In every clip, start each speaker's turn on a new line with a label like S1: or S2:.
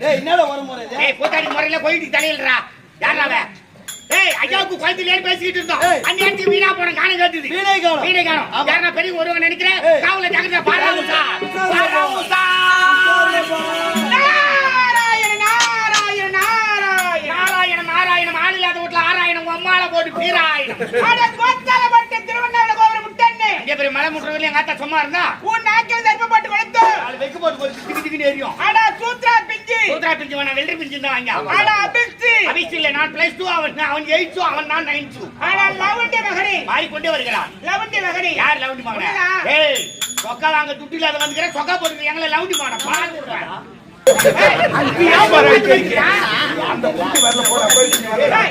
S1: என்னடா ஒரு முறை
S2: முறையில கோயிலுக்கு தலையில்றா. யாரா அவன்? ஏய் ஐயாவுக்கு குழந்தையிலே பேசிக்கிட்டு இருந்தோம். இடத்துக்கு வீணா போன காணம் கேட்டுது.
S1: வீணை காலம்.
S2: வீணை காணும். யாரா பெரிய ஒருவன் நினைக்கிறேன். காவல ஜாக்கிரதை பாராமுசா. நாராயண நாராயண நாராயண. நாராயண நாராயண. ஆளில்லாத வீட்டுல ஆராயணம் அம்மால போட்டு பீராயணம் பெரிய மலை முட்டுறதுல எங்க ஆத்தா சும்மா இருந்தா
S3: உன் நாக்கில் தர்ப்பப்பட்டு கொடுத்து
S2: நாலு வெக்கு போட்டு போட்டு திக்கு திக்குன்னு எரியும்
S3: அட சூத்ரா பிஞ்சி
S2: சூத்ரா பிஞ்சு வேணா வெள்ளரி பிஞ்சு தான் வாங்க
S3: அட அபிஸ்தி
S2: அபிஷ் இல்ல நான் பிளஸ் டூ அவன் அவன் எயிட் டூ அவன் நான் நைன் டூ
S3: அட லவண்டி மகனே
S2: வாய் கொண்டே வருகிறான்
S3: லவண்டி மகனே
S2: யார் லவுண்டி மகனே? ஏய் சொக்கா வாங்க துட்டு இல்லாத வந்துக்கிறேன் சொக்கா போட்டு எங்களை லவுண்டி மகனை பாத்துடுறேன் சீமாடி இல்லையா தேங்காய் ஊத்து. ஏய்,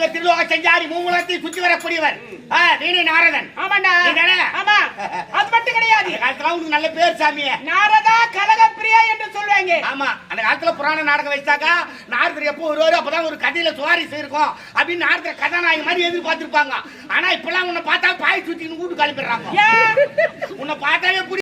S3: மகாமுனிவர்
S2: திருலோக செஞ்சாரி மூமுலத்தை சுற்றி வரக்கூடியவர் வீணை நாரதன்.
S3: ஆமாண்டா? ஆமா. அது மட்டும் கிடையாது.
S2: காலத்துல உனக்கு நல்ல பேர் சாமியே
S3: நாரதா கலகப்பிரியா என்று சொல்லுவாங்க.
S2: ஆமா. அந்த காலத்துல புராண நாடகம் வச்சாக்கா நாரதர் எப்போ வருவாரு அப்பதான் ஒரு கதையில சுவாரஸ்யம் இருக்கும். அப்படின்னு நாரதர் கதாநாயகி மாதிரி எதிர்பார்த்திருப்பாங்க. ஆனா இப்பெல்லாம் உன்னை பார்த்தா பாய் சுத்தின்னு வீட்டு கிளம்பிடுறாங்க. உன்னை பார்த்தாவே புரிய